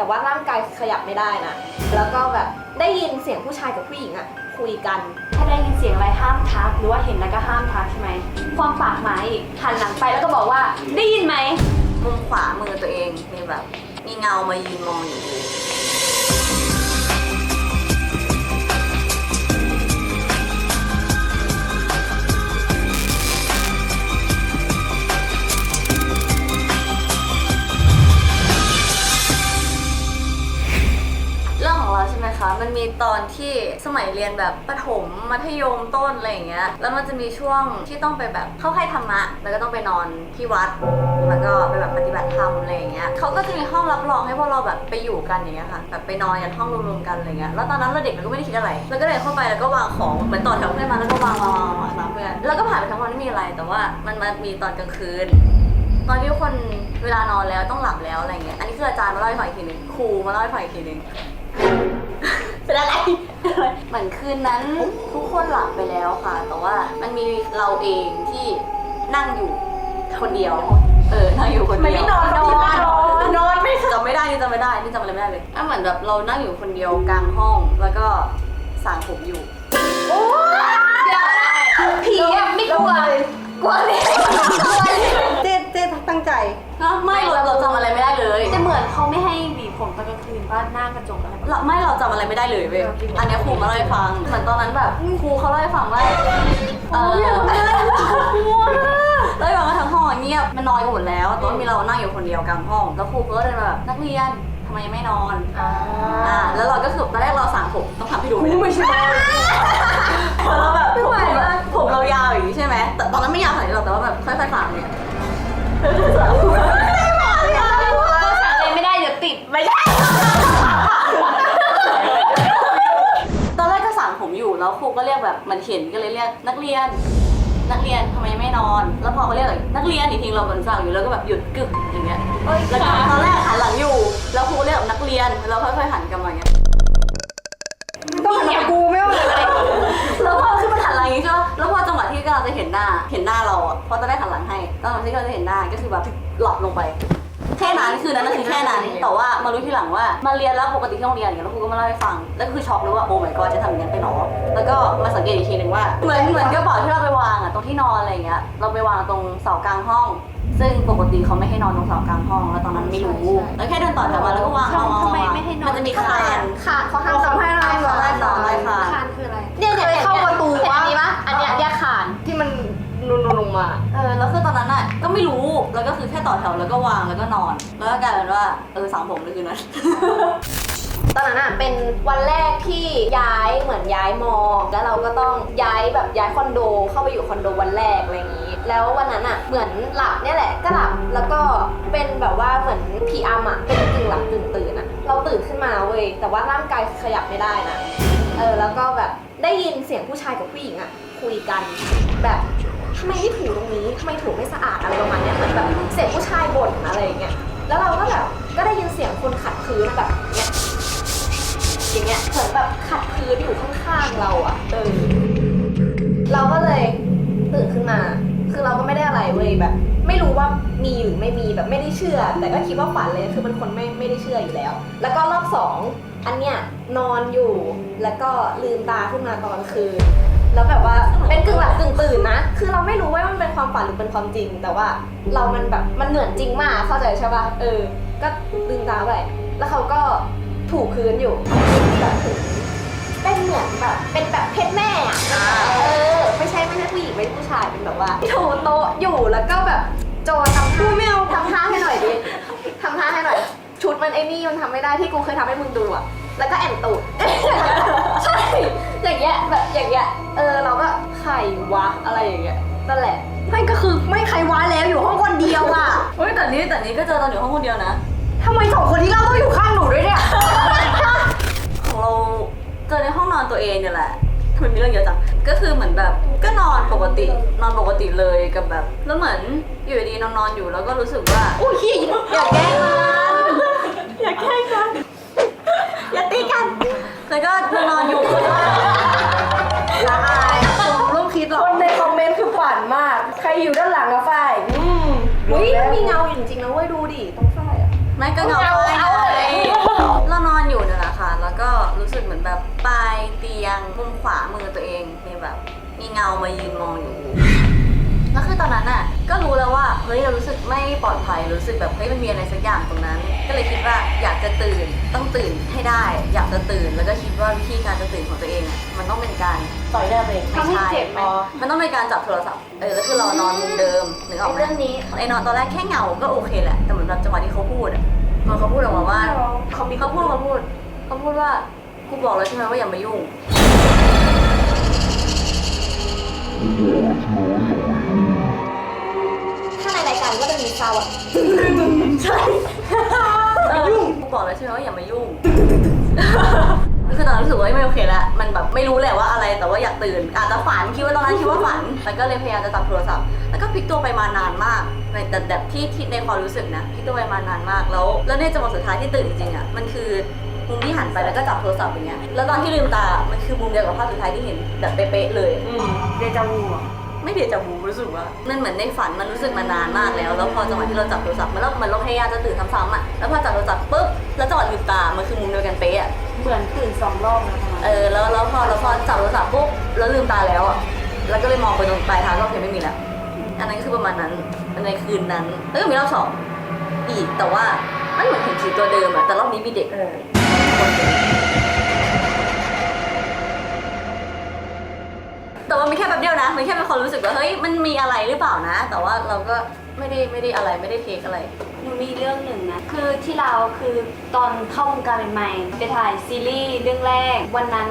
แต่ว่าร่างกายขยับไม่ได้นะ แล้วก็แบบได้ยินเสียงผู้ชายกับผู้หญิงอะคุยกัน ถ้าได้ยินเสียงอะไรห้ามทัก หรือว่าเห็นแล้วก็ห้ามทักใช่ไหม ความปากหมาอีกหันหลังไปแล้วก็บอกว่าได้ยินไหม มุมขวามือตัวเองมีแบบ มีเงามายืนมองอยู่ ตอนที่สมัยเรียนแบบประถมมัธยมต้นอะไรอย่างเงี้ย แล้วมันจะมีช่วงที่ต้องไปแบบเข้าค่ายธรรมะ แล้วก็ต้องไปนอนที่วัด แล้วก็ไปแบบปฏิบัติธรรมอะไรอย่างเงี้ยเขาก็จะมีห้องรับรองให้พวกเราแบบไปอยู่กันอย่างเงี้ยค่ะ แบบไปนอนกันห้องรวมๆกันอะไรเงี้ย แล้วตอนนั้นเราเด็กเราก็ไม่ได้คิดอะไร แล้วก็เดินเข้าไปแล้วก็วางของเหมือนต่อแถวเพื่อนมาแล้วก็วางวางวางวางตามเพื่อนแล้วก็ผ่านไปทั้งวันไม่มีอะไร แต่ว่ามันมามีตอนกลางคืนตอนที่ทุกคนเวลานอนแล้วต้องหลับแล้วอะไรเงี้ย อันนี้คืออาจารย์มาเล่าให้ฟังอีกทีหนึงครูมาเล่าให้ฟังอีกทีหนึง เป็นอะไร เหมือนคืนนั้นทุกคนหลับไปแล้วค่ะ แต่ว่ามันมีเราเองที่นั่งอยู่คนเดียว เออนั่งอยู่คนเดียวมันไม่นอนนอนนอนนอนไม่จำไม่ได้นี่จำไม่ได้นี่จำอะไรไม่ได้เลยอะเหมือนแบบเรานั่งอยู่คนเดียวกลางห้องแล้วก็สางผมอยู่ผีอะไม่กลัวกลัวเลยกลัวเลยเจ๊เจ๊ตั้งใจไม่เราเราจำอะไรไม่ได้เลยแต่เหมือนเขาไม่ให้หวี ผมตอนกลางคืนป้าหน้ากระจกอะไรแบบเราไม่เราจำอะไรไม่ได้เลยเว้ย อันเนี้ยครูมาเล่าให้ฟัง เหมือนตอนนั้นแบบครูเขาเล่าให้ฟังว่าเออเล่าให้ฟังว่าทั้งห้องเงียบมันนอนกันหมดแล้วตอนมีเรานั่งอยู่คนเดียวกลางห้อง แล้วครูเขาก็เดินมาแบบนักเรียนทำไมยังไม่นอน อ่าอ่า แล้วเราก็คือตอนแรกเราสางผมต้องทำให้ดูไหมไม่ใช่แล้วแบบผมเราผมเรายาวอย่างนี้ใช่ไหมแต่ตอนนั้นไม่ยาวขนาดนี้หรอกแต่ว่าแบบค่อยๆสางเนี่ยก็ มันเห็นก็เลยเรียกนักเรียน นักเรียนทำไมไม่นอน แล้วพอเขาเรียกเลยนักเรียนอีกทีเราเหมือนสั่งอยู่แล้วก็แบบหยุดกึกอย่างเงี้ยแล้วก็ตอนแรกหันหลังอยู่ แล้วครูเรียกแบบนักเรียนแล้วค่อยๆหันกลับมาอย่างเงี้ยต้องหันมากูไม่ว่าอะไรแล้วพอขึ้นมาหันหลังอย่างงี้ใช่ไหมแล้วพอจังหวะที่กำลังจะเห็นหน้า เห็นหน้าเราอะเพราะตอนแรกหันหลังให้ตอนที่เราจะเห็นหน้าก็คือแบบหลับลงไปแค่ นั้นคือนั้นนะคือแค่นั้นแต่ว่ามารู้ทีหลังว่ามาเรียนแล้วปกติที่โรงเรียนอย่างเงี้ยแล้วครูก็มาเล่าให้ฟังแล้วก็คือช็อกเลยว่าโอ้ my god จะทำอย่างนั้นไปหรอแล้วก็มาสังเกตอีกทีหนึ่งว่าเหมือนเหมือนกระเป๋าที่เราไปวางอะตรงที่นอนอะไรอย่างเงี้ยเราไปวางตรงเสากลางห้อง ซึ่งปกติเขาไม่ให้นอนตรงเสากลางห้องแล้วตอนนั้นไม่รู้แล้วแค่เดินต่อแถวมาแล้วก็วางวางวางทำไมวางไม่ให้นอนมันจะมีคานขาดเขาห้ามทำให้เราเขาให้นอนได้ค่ะคานคืออะไรเนี่ยเนี่ยเข้าประตูเห็นวะ นุนๆลงมา เออ แล้วคือตอนนั้นอะ ก็ไม่รู้ แล้วก็คือแค่ต่อแถวแล้วก็วางแล้วก็นอน แล้วก็กลายเป็นว่า เออสางผมเลยคืนนั้น ตอนนั้นอะเป็นวันแรกที่ย้ายเหมือนย้ายมอ แล้วเราก็ต้องย้ายแบบย้ายคอนโด เข้าไปอยู่คอนโดวันแรกอะไรอย่างนี้ แล้ววันนั้นอะเหมือนหลับเนี่ยแหละก็หลับแล้วก็เป็นแบบว่าเหมือนผีอำอะเป็นกึ่งหลับกึ่งตื่นอะเราตื่นขึ้นมาเว้ยแต่ว่าร่างกายขยับไม่ได้นะเออแล้วก็แบบได้ยินเสียงผู้ชายกับผู้หญิงอะคุยกันแบบ ทำไมไม่ถูตรงนี้ทำไมถูไม่สะอาดอะไรประมาณเนี้ยเหมือนแบบเสียงผู้ชายบ่นอะไรอย่างเงี้ย แล้วเราก็แบบก็ได้ยินเสียงคนขัดพื้นแบบเนี้ยอย่างเงี้ยเหมือนแบบขัดพื้นอยู่ข้างๆเราอะเออเราก็เลยตื่นขึ้นมา คือเราก็ไม่ได้อะไรเว้ยแบบ ไม่รู้ว่ามีหรือไม่มีแบบไม่ได้เชื่อ แต่ก็คิดว่าฝันเลยคือเป็นคนไม่ไม่ได้เชื่ออยู่แล้ว แล้วก็รอบสองอันเนี้ยนอนอยู่แล้วก็ลืมตาขึ้นมาตอนคืนแล้วแบบว่าเป็นกึ่งหลับกึ่งตื่นนะ ฝันหรือเป็นความจริง แต่ว่าเรามันแบบมันเหมือนจริงมากเข้าใจใช่ป่ะเออ ก็ลืมตาไปแล้วเขาก็ถูพื้นอยู่แบบถูเป็นเหมือนแบบเป็นแบบเพศแม่อะเออไม่ใช่ไม่ใช่ผู้หญิงไม่ใช่ผู้ชายเป็นแบบว่าถูโต๊ะอยู่แล้วก็แบบโจทำท่าไม่เอาทำท่าให้หน่อยดิทำท่าให้หน่อย ชุดมันไอ้นี่มันทำไม่ได้ที่กูเคยทำให้มึงดูอะแล้วก็แอนตูดใช่อย่างเงี้ยแบบอย่างเงี้ยเออเราก็ใครวะอะไรอย่างเงี้ยนั่นแหละ ไม่ก็คือไม่ใครว้าแล้วอยู่ห้องคนเดียวอะเฮ้ยแต่นี้แต่นี้ก็เจอตอนอยู่ห้องคนเดียวนะ ทำไมสองคนที่เราต้องอยู่ข้างหนูด้วยเนี่ย ของเราเจอในห้องนอนตัวเองเนี่ยแหละทำไมมีเรื่องเยอะจัง ก็คือเหมือนแบบก็นอนปกตินอนปกติเลยกับแบบ แล้วเหมือนอยู่ดีๆนอนนอนๆอยู่แล้วก็รู้สึกว่า อุ้ยเฮียอย่าแกล้งกันอ เหมือนแบบปลายเตียงมุมขวามือตัวเองมีแบบ มีเงามายืนมองอยู่ แล้วคือตอนนั้นน่ะ ก็รู้แล้วว่าเฮ้ยเรารู้สึกไม่ปลอดภัยรู้สึกแบบเฮ้ยมันมีอะไรสักอย่างตรงนั้น ก็เลยคิดว่าอยากจะตื่นต้องตื่นให้ได้ อยากจะตื่นแล้วก็คิดว่าวิธีการจะตื่นของตัวเองอะมันต้องเป็นการ ต่อยหน้าตัวเองทำให้เจ็บไหม มันต้องเป็นการจับโทรศัพท์ เออ แล้วคือเรานอนมุมเดิมนึกออกไหมเรื่องนี้ ไอ้นอนตอนแรกแค่เงาก็โอเคแหละ แต่เหมือนแบบจังหวะที่เขาพูดอะมันเขาพูดออกมาว่า เขามีเขาพูดเขาพูดเขาพูดว่า กูบอกแล้วใช่ไหมว่าอย่ามายุ่ง ถ้าในรายการก็จะมีซาวด์แบบใช่ยุ่งกูบอกแล้วใช่ไหมว่าอย่ามายุ่ง คือตอนนั้นรู้สึกว่าไม่โอเคแล้ว มันแบบไม่รู้แหละว่าอะไร แต่ว่าอยากตื่น อาจจะฝันคิดว่าตอนนั้นคิดว่าฝัน แต่ก็เลยพยายามจะจับโทรศัพท์ แล้วก็พลิกตัวไปมานานมาก ในแต่แบบที่ที่ในความรู้สึกนะพลิกตัวไปมานานมาก แล้ว แล้วในจังหวะสุดท้ายที่ตื่นจริงๆอะ มันคือ มุมที่หันไปแล้วก็จับโทรศัพท์อย่างเงี้ย แล้วตอนที่ลืมตา มันคือมุมเดียวกับภาพสุดท้ายที่เห็นแบบเป๊ะๆเลย อืมเดจาวูอะไม่เดียจะบูรู้สึกว่า มันเหมือนในฝันมันรู้สึกมานานมากแล้ว แล้วพอจังหวะที่เราจับโทรศัพท์มันเราเหมือนเราพยายามจะตื่นซ้ำๆอะ แล้วพอจับโทรศัพท์ปุ๊บ แล้วจังหวะลืมตา มันคือมุมเดียวกันเป๊ะอะเหมือนตื่นสองรอบนะประมาณเออ แล้วแล้วพอแล้วพอจับโทรศัพท์ปุ๊บ แล้วลืมตาแล้วอะ แล้วก็เลยมองไปตรงปลายเท้าก็โอเคไม่มีแล้ว อันนั้นก็คือประมาณนั้นในคืนนั้น แล้วก็มีรอบสองอีก แต่ว่ามันเหมือนเห็นผีตัวเดิมอะแต่รอบนี้มีเด็ก เออคนหนึ่ง แต่ว่ามันแค่แบบเดียวนะมันแค่เป็นความรู้สึกว่าเฮ้ยมันมีอะไรหรือเปล่านะ แต่ว่าเราก็ไม่ได้ไม่ได้อะไรไม่ได้เทคอะไร หนูมีเรื่องหนึ่งนะ คือที่เราคือตอนเข้าวงการใหม่ๆไปถ่ายซีรีส์เรื่องแรก วันนั้น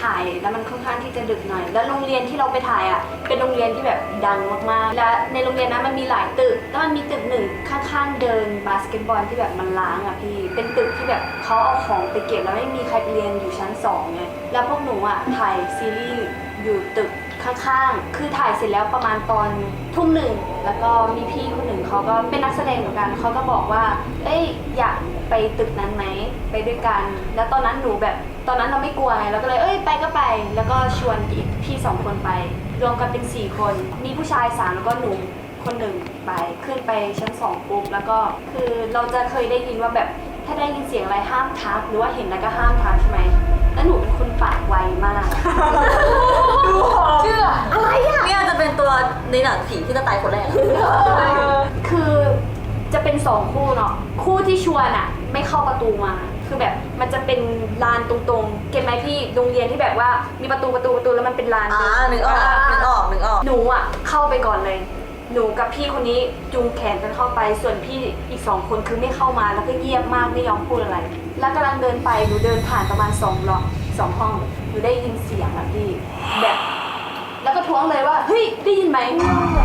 ถ่ายแล้วมันค่อนข้างที่จะดึกหน่อย แล้วโรงเรียนที่เราไปถ่ายอะ เป็นโรงเรียนที่แบบดังมากๆ และในโรงเรียนนั้นมันมีหลายตึก แล้วมันมีตึกหนึ่งข้างๆเดินบาสเกตบอลที่แบบมันล้างอะพี่ เป็นตึกที่แบบเขาเอาของไปเก็บแล้วไม่มีใครไปเรียนอยู่ชั้นสองไง แล้วพวกหนูอะถ่ายซีรีส์อยู่ตึกข้างๆ คือถ่ายเสร็จแล้วประมาณตอนทุ่มหนึ่ง แล้วก็มีพี่คนหนึ่งเขาก็เป็นนักแสดงเหมือนกัน เขาก็บอกว่า เอ้ย อยากไปตึกนั้นไหม ไปด้วยกัน แล้วตอนนั้นหนูแบบ ตอนนั้นเราไม่กลัวไงเราก็เลยเอ้ยไปก็ไป แล้วก็ชวนอีกพี่สองคนไป รวมกันเป็นสี่คน มีผู้ชายสามแล้วก็หนูคนหนึ่งไปขึ้นไปชั้นสองปุ๊บแล้วก็คือเราจะเคยได้ยินว่าแบบถ้าได้ยินเสียงอะไรห้ามทักหรือว่าเห็นอะไรก็ห้ามทักใช่ไหมแล้วหนูเป็นคนปากไวมาก ดูหอมเชื่ออะไรอะนี่อาจจะเป็นตัวในหนังผีที่จะตายคนแรก คือจะเป็นสองคู่เนาะคู่ที่ชวนอะไม่เข้าประตูมา คือแบบมันจะเป็นลานตรงๆ เก็ตไหมพี่โรงเรียนที่แบบว่ามีประตูประตูประตูแล้วมันเป็นลานอ่านึกออกนึกออกนึกออก หนูอะเข้าไปก่อนเลย หนูกับพี่คนนี้จูงแขนกันเข้าไป ส่วนพี่อีกสองคนคือไม่เข้ามาแล้วก็เงียบมากไม่ยอมพูดอะไร แล้วกำลังเดินไปหนูเดินผ่านประมาณสองหลอกสองห้องหนูได้ยินเสียงอะพี่แบบแล้วก็ท้วงเลยว่าเฮ้ยได้ยินไหม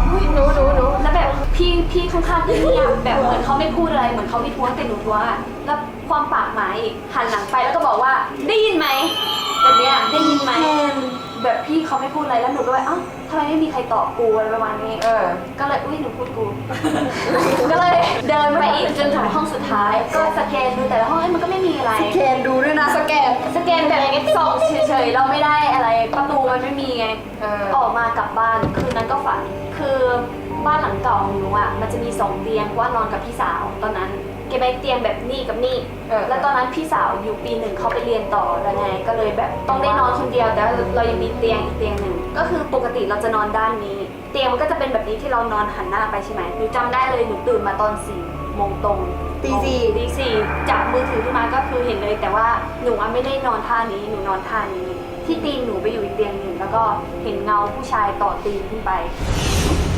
เฮ้ยหนูหนูหนูแล้วแบบพี่พี่ข้างๆก็เงียบแบบเหมือนเขาไม่พูดอะไรเหมือนเขาไม่ท้วงแต่หนูท้วงอะแล้ว ความปากหมายอีกหันหลังไปแล้วก็บอกว่า ได้ยินไหมแบบเนี้ยได้ยินไหมแบบพี่เขาไม่พูดอะไรแล้วหนูก็แบบเอ้าทำไมไม่มีใครตอบกูอะไรประมาณนี้ เออ ก็เลยอุ้ยหนูพูดกู ก็เลยเดินไปอีกจนถึงห้องสุดท้าย ก็สแกนดูแต่ละห้องเอ้ยมันก็ไม่มีอะไรเคนดูด้วยนะสแกน สแกนแบบส่องเฉยๆเราไม่ได้อะไร ประตูมันไม่มีไงเออออกมากลับบ้านคืนนั้นก็ฝันคือบ้านหลังเก่าของหนูอะมันจะมีสองเตียงเพราะว่านอนกับพี่สาวตอนนั้น เก็บไปเตียงแบบนี่กับนี่ เออ แล้วตอนนั้นพี่สาวอยู่ปีหนึ่งเขาไปเรียนต่อแล้วไง ก็เลยแบบต้องได้นอนคนเดียวแต่เรายังมีเตียงอีกเตียงหนึ่ง ก็คือปกติเราจะนอนด้านนี้ เตียงมันก็จะเป็นแบบนี้ที่เรานอนหันหน้าไปใช่ไหมหนูจำได้เลยหนูตื่นมาตอนสี่โมงตรงตีสี่ ตีสี่จับมือถือขึ้นมาก็คือเห็นเลย แต่ว่าหนูอะไม่ได้นอนท่านี้หนูนอนท่านี้ ที่ตีนหนูไปอยู่อีกเตียงหนึ่งแล้วก็เห็นเงาผู้ชายต่อตีนขึ้นไป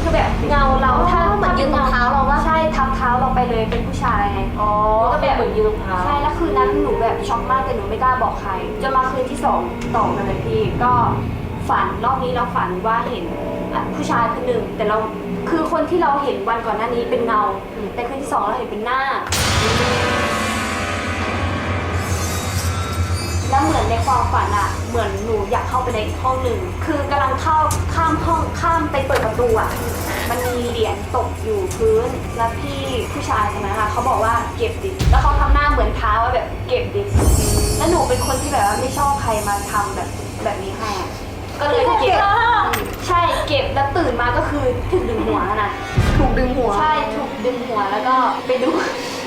คือแบบเงาเราถ้าเหมือนยืนตรงเท้าเราปะใช่ทับเท้าเราไปเลยเป็นผู้ชายไงอ๋อก็แบบเหมือนยืนรองเท้าใช่แล้วคืนนั้นหนูแบบช็อกมากแต่หนูไม่กล้าบอกใครจนมาคืนที่สองต่อกันเลยพี่ก็ฝันรอบนี้เราฝันว่าเห็นอะผู้ชายคนหนึ่งแต่เราคือคนที่เราเห็นวันก่อนหน้านี้เป็นเงา แต่คืนที่สองเราเห็นเป็นหน้า แล้วเหมือนในความฝันอะเหมือนหนูอยากเข้าไปในอีกห้องหนึ่ง คือกำลังเข้าข้ามห้องข้ามไปเปิดประตูอะมันมีเหรียญตกอยู่พื้น แล้วพี่ผู้ชายคนนั้นอะเขาบอกว่าเก็บดิ แล้วเขาทำหน้าเหมือนท้าว่าแบบเก็บดิ แล้วหนูเป็นคนที่แบบว่าไม่ชอบใครมาทำแบบแบบนี้ให้อะก็เลยเก็บ ใช่เก็บแล้วตื่นมาก็คือถึงดึงหัวนะ ถูกดึงหัว ใช่ถูกดึงหัวแล้วก็ไปดู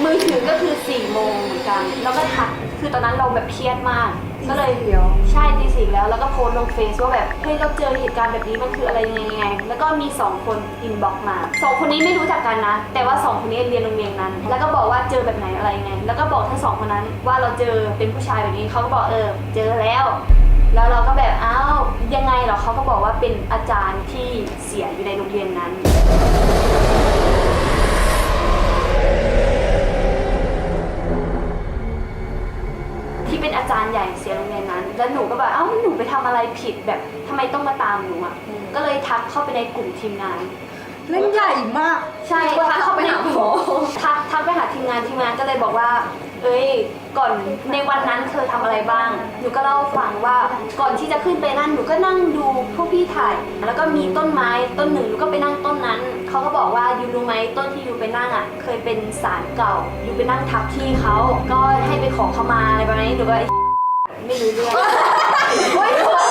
มือถือก็คือ4ี่โมงเหมือนกัน แล้วก็ทัก คือตอนนั้นเราแบบเครียดมาก ก็เลยเดียวใช่ตีสี่แล้วแล้วก็โพสต์ลงเฟซว่าแบบเฮ้ยเราเจอเหตุการณ์แบบนี้มันคืออะไรยังไงยังไง แล้วก็มีสองคนอินบ็อกมาสองคนนี้ไม่รู้จักกันนะ แต่ว่าสองคนนี้เรียนโรงเรียนนั้น แล้วก็บอกว่าเจอแบบไหนอะไรยังไง แล้วก็บอกทั้งสองคนนั้นว่าเราเจอเป็นผู้ชายแบบนี้เขาก็บอกเออเจอแล้ว แล้วเราก็แบบอ้าวยังไงเหรอเขาก็บอกว่าเป็นอาจารย์ที่เสียอยู่ในโรงเรียนนั้น ที่เป็นอาจารย์ ใหญ่เสียโรงเรียนนั้น แล้วหนูก็แบบเอ้าหนูไปทำอะไรผิดแบบทำไมต้องมาตามหนูอะก็เลยทักเข้าไปในกลุ่มทีมงาน เล่นใหญ่มาก ใช่ทักเข้าไปในกลุ่มทักทักไปหาทีมงานทีมงานก็เลยบอกว่า เอ้ย ก่อนในวันนั้นเธอทำอะไรบ้าง หนูก็เล่าให้ฟังว่าก่อนที่จะขึ้นไปนั่นหนูก็นั่งดูพวกพี่ถ่าย แล้วก็มีต้นไม้ต้นหนึ่งหนูก็ไปนั่งต้นนั้น เขาก็บอกว่ายูรู้ไหมต้นที่ยูไปนั่งอะ เคยเป็นศาลเก่ายูไปนั่งทับที่เขาก็ให้ไปขอเขามาอะไรประมาณนี้หนูก็ ไม่รู้เรื่องจ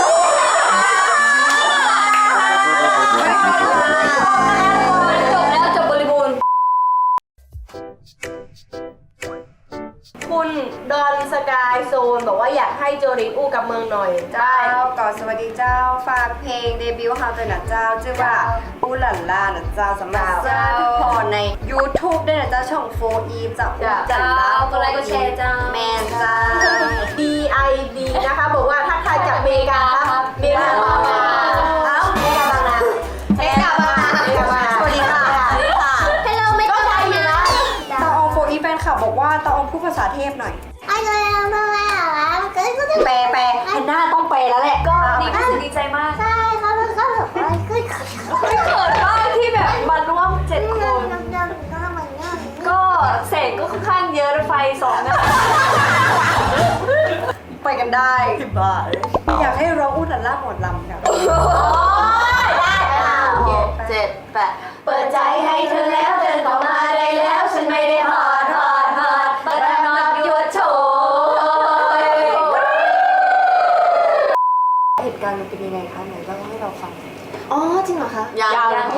ดอนสกายโซนบอกว่าอยากให้โจรินอู้กับเมืองหน่อยเจ้าก่อนสวัสดีเจ้าฝากเพลงเดบิวต์เฮาตัวนะเจ้าชื่อว่าอูหลันลานะเจ้าสำหรับเจ้าทุกคนใน YouTube ด้วยนะเจ้าช่องโฟอีฟเจ้าอูจันลากดไลค์กดแชร์เจ้าแมนเจ้า D I D นะคะ บอกว่าถ้าใครจากอเมริกาครับเมกาบางนาเอ้าเมกาบางนาเมกาบางนาเมกาบางนาสวัสดีค่ะสวัสดีค่ะฮัลโหลไม่ก็ไทยอยู่นะตาอองโฟอีฟแฟนคลับบอกว่าตาอองพูดภาษาเทพหน่อย แปลแปลแพนด้าต้องแปลแล้วแหละก็ดีรู้สึกดีใจมากเขินมากที่แบบมาร่วมเจ็ดคน ก็เสกก็ค่อนข้างเยอะไฟสองนะไปกันได้บ้าอยากให้ร้องอูหลันลาหมดลำค่ะห้าหกเจ็ดแปดเปิดใจให้เธอแล้วเดินเข้ามาได้แล้ว ฉันไม่ได้ฮอดฮอดฮอดแต่นอนยัวโชย เห